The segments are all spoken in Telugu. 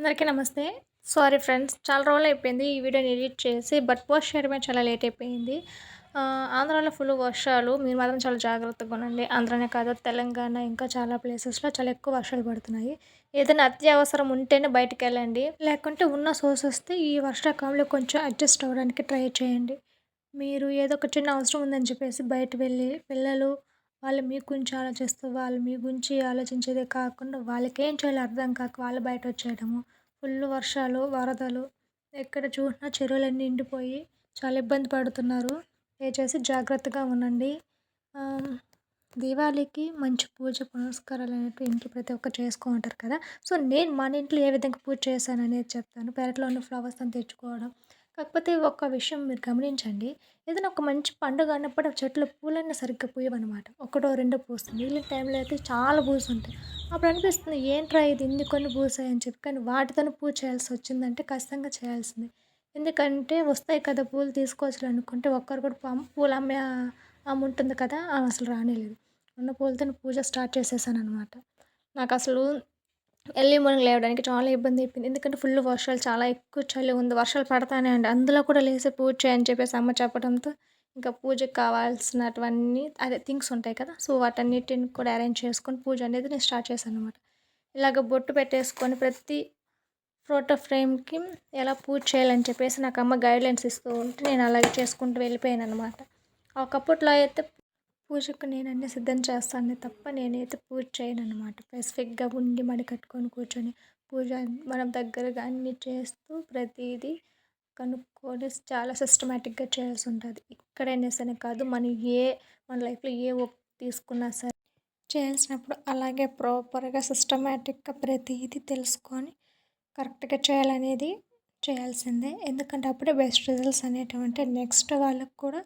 అందరికీ నమస్తే. సారీ ఫ్రెండ్స్ చాలా రోజులు అయిపోయింది ఈ వీడియోని ఎడిట్ చేసి బట్ పోస్ట్ చేయడమే చాలా లేట్ అయిపోయింది. ఆంధ్రాలో ఫుల్ వర్షాలు మీరు మాత్రం చాలా జాగ్రత్తగా ఉండండి. ఆంధ్రానే కాదు తెలంగాణ ఇంకా చాలా ప్లేసెస్లో చాలా ఎక్కువ వర్షాలు పడుతున్నాయి. ఏదైనా అత్యవసరం ఉంటేనే బయటకు వెళ్ళండి. లేకుంటే ఉన్న సోర్స్ వస్తే ఈ వర్షాకాలంలో కొంచెం అడ్జస్ట్ అవ్వడానికి ట్రై చేయండి. మీరు ఏదో ఒక చిన్న అవసరం ఉందని చెప్పేసి బయట వెళ్ళి పిల్లలు వాళ్ళు మీ గురించి ఆలోచిస్తూ వాళ్ళు మీ గురించి ఆలోచించేదే కాకుండా వాళ్ళకేం చేయాలో అర్థం కాక వాళ్ళు బయట వచ్చేయడము ఫుల్ వర్షాలు వరదలు ఎక్కడ చూసినా చెరువులన్నీ నిండిపోయి చాలా ఇబ్బంది పడుతున్నారు. దయచేసి జాగ్రత్తగా ఉండండి. దీవాళికి మంచి పూజ పునస్కారాలు అనేవి ఇంట్లో ప్రతి ఒక్కరు చేసుకో ఉంటారు కదా. సో నేను మన ఇంట్లో ఏ విధంగా పూజ చేశాను అనేది చెప్తాను. పెరట్లో ఉన్న ఫ్లవర్స్ అని తెచ్చుకోవడం. కాకపోతే ఒక విషయం మీరు గమనించండి. ఏదైనా ఒక మంచి పండుగ అన్నప్పుడు ఆ చెట్లు పూలన్నీ సరిగ్గా పూయవన్నమాట. ఒకటో రెండో పూస్తుంది మిగిలిన టైంలో అయితే చాలా పూసుంటాయి అప్పుడు అనిపిస్తుంది ఏంట్రా ఇది? ఇన్ని కొన్ని పూసాయని చెప్పి. కానీ వాటితోనే పూజ చేయాల్సి వచ్చిందంటే ఖచ్చితంగా చేయాల్సింది. ఎందుకంటే వస్తాయి కదా పూలు తీసుకోవచ్చు అనుకుంటే ఒక్కరు కూడా పూలు అమ్మే ఆమె ఉంటుంది కదా అసలు రానేలేదు. ఉన్న పూలతో పూజ స్టార్ట్ చేసేసాను అనమాట నాకు అసలు ఎర్లీ మార్నింగ్ లేవడానికి చాలా ఇబ్బంది అయిపోయింది. ఎందుకంటే ఫుల్ వర్షాలు చాలా ఎక్కువ చలి ఉంది వర్షాలు పడతానే అండి. అందులో కూడా లేసి పూజ చేయని చెప్పేసి అమ్మ చెప్పడంతో ఇంకా పూజకి కావాల్సినటువన్నీ అదే థింగ్స్ ఉంటాయి కదా సో వాటన్నిటిని కూడా అరేంజ్ చేసుకొని పూజ అనేది నేను స్టార్ట్ చేశాను అనమాట ఇలాగ బొట్టు పెట్టేసుకొని ప్రతి ఫోటో ఫ్రేమ్కి ఎలా పూజ చేయాలని చెప్పేసి నాకు అమ్మ గైడ్లైన్స్ ఇస్తూ ఉంటే నేను అలాగే చేసుకుంటూ వెళ్ళిపోయాను అనమాట ఒకప్పట్లో అయితే పూజకు నేను అన్ని సిద్ధం చేస్తాను తప్ప నేనైతే పూజ చేయను అనమాట స్పెసిఫిక్గా ఉండి మడి కట్టుకొని కూర్చొని పూజ మనం దగ్గరగా అన్నీ చేస్తూ ప్రతిదీ కనుక్కొని చాలా సిస్టమేటిక్గా చేయాల్సి ఉంటుంది. ఇక్కడైనా సరే కాదు మనం ఏ మన లైఫ్లో ఏ వర్క్ తీసుకున్నా సరే చేయాల్సినప్పుడు అలాగే ప్రాపర్గా సిస్టమేటిక్గా ప్రతిదీ తెలుసుకొని కరెక్ట్గా చేయాలనేది చేయాల్సిందే. ఎందుకంటే అప్పుడే బెస్ట్ రిజల్ట్స్ అనేటువంటి నెక్స్ట్ వాళ్ళకు కూడా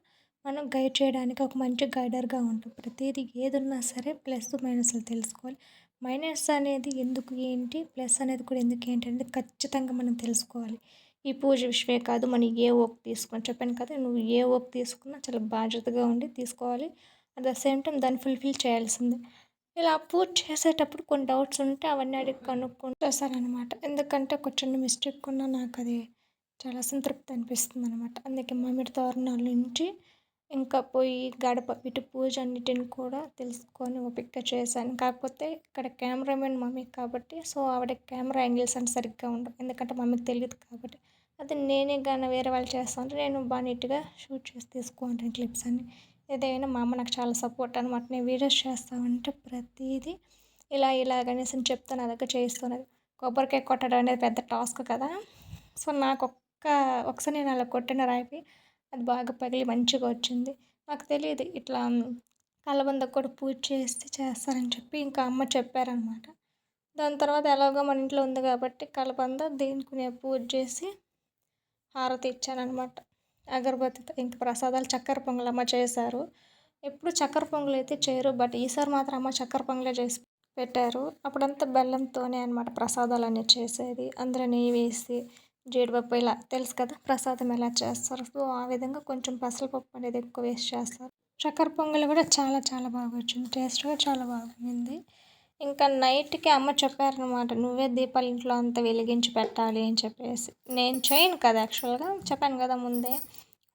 మనం గైడ్ చేయడానికి ఒక మంచి గైడర్గా ఉంటాం. ప్రతిదీ ఏది ఉన్నా సరే ప్లస్ మైనస్లు తెలుసుకోవాలి. మైనస్ అనేది ఎందుకు ఏంటి? ప్లస్ అనేది కూడా ఎందుకు ఏంటి అనేది ఖచ్చితంగా మనం తెలుసుకోవాలి. ఈ పూజ విషయమే కాదు మనం ఏ ఓక్ తీసుకొని చెప్పాను కదా నువ్వు ఏ ఓక్ తీసుకున్నా చాలా బాధ్యతగా ఉండి తీసుకోవాలి. అట్ ద సేమ్ టైం దాన్ని ఫుల్ఫిల్ చేయాల్సిందే. ఇలా పూజ చేసేటప్పుడు కొన్ని డౌట్స్ ఉంటే అవన్నీ అడిగి కనుక్కొని చేస్తారనమాట ఎందుకంటే ఒక చిన్న మిస్టేక్ ఉన్నా నాకు అది చాలా సంతృప్తి అనిపిస్తుంది అనమాట అందుకే మామిడి తోరణాల నుంచి ఇంకా పోయి గడప ఇటు పూజ అన్నిటిని కూడా తెలుసుకొని ఓపికగా చేశాను. కాకపోతే ఇక్కడ కెమెరామెన్ మమ్మీ కాబట్టి సో ఆవిడ కెమెరా యాంగిల్స్ అని సరిగ్గా ఉండవు. ఎందుకంటే మమ్మీకి తెలియదు కాబట్టి. అది నేనే కానీ వేరే వాళ్ళు చేస్తాను. నేను బాగా నీట్గా షూట్ చేసి తీసుకుంటాను క్లిప్స్ అన్ని ఏదైనా మా అమ్మ నాకు చాలా సపోర్ట్ అనమాట నేను వీడియోస్ చేస్తామంటే ప్రతిదీ ఇలా ఇలాగనేసి చెప్తాను అదొక చేస్తున్నది కొబ్బరికాయ కొట్టడం అనేది పెద్ద టాస్క్ కదా. సో నాకు ఒక్క ఒకసారి నేను అలా కొట్టిన రాయిపోయి అది బాగా పగిలి మంచిగా వచ్చింది. నాకు తెలియదు ఇట్లా కలబంద కూడా పూజ చేస్తే చేస్తారని చెప్పి ఇంకా అమ్మ చెప్పారనమాట దాని తర్వాత ఎలాగో మన ఇంట్లో ఉంది కాబట్టి కలబంద దేనికి పూజ చేసి హారతి ఇచ్చానమాట అగరబత్తితో ఇంకా ప్రసాదాలు చక్కెర పొంగల్ అమ్మ చేశారు. ఎప్పుడు చక్కెర పొంగల్ అయితే చేయరు బట్ ఈసారి మాత్రం అమ్మ చక్కెర పొంగలే చేసి పెట్టారు. అప్పుడంతా బెల్లంతోనే అనమాట ప్రసాదాలు అనేవి చేసేది. అందులో నెయ్యి వేసి జీడిపప్పు ఇలా తెలుసు కదా ప్రసాదం ఎలా చేస్తారు? సో ఆ విధంగా కొంచెం పెసరపప్పు అనేది ఎక్కువ వేస్ట్ చేస్తారు. చక్కెర పొంగల్ కూడా చాలా చాలా బాగా వచ్చింది. టేస్ట్ కూడా చాలా బాగుంది ఇంకా నైట్కి అమ్మ చెప్పారనమాట నువ్వే దీపాలు ఇంట్లో అంతా వెలిగించి పెట్టాలి అని చెప్పేసి. నేను చేయను కదా యాక్చువల్గా చెప్పాను కదా ముందే.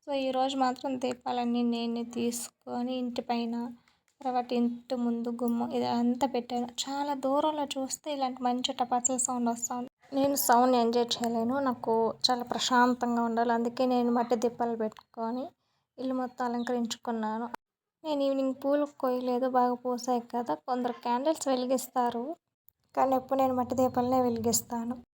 సో ఈరోజు మాత్రం దీపాలన్నీ నేనే తీసుకొని ఇంటి పైన తర్వాత ఇంటి ముందు గుమ్మ ఇదంతా పెట్టాను. చాలా దూరంలో చూస్తే ఇలాంటి మంచి టపాసుల సౌండ్ వస్తుంది. నేను సౌండ్ ఎంజాయ్ చేయలేను. నాకు చాలా ప్రశాంతంగా ఉండాలి. అందుకే నేను మట్టి దీపాలు పెట్టుకొని ఇల్లు మొత్తం అలంకరించుకున్నాను. నేను ఈవినింగ్ పూలు కొయ్యలేదు బాగా పూసాయి కదా. కొందరు క్యాండిల్స్ వెలిగిస్తారు. కానీ ఎప్పుడు నేను మట్టి దీపాలనే వెలిగిస్తాను.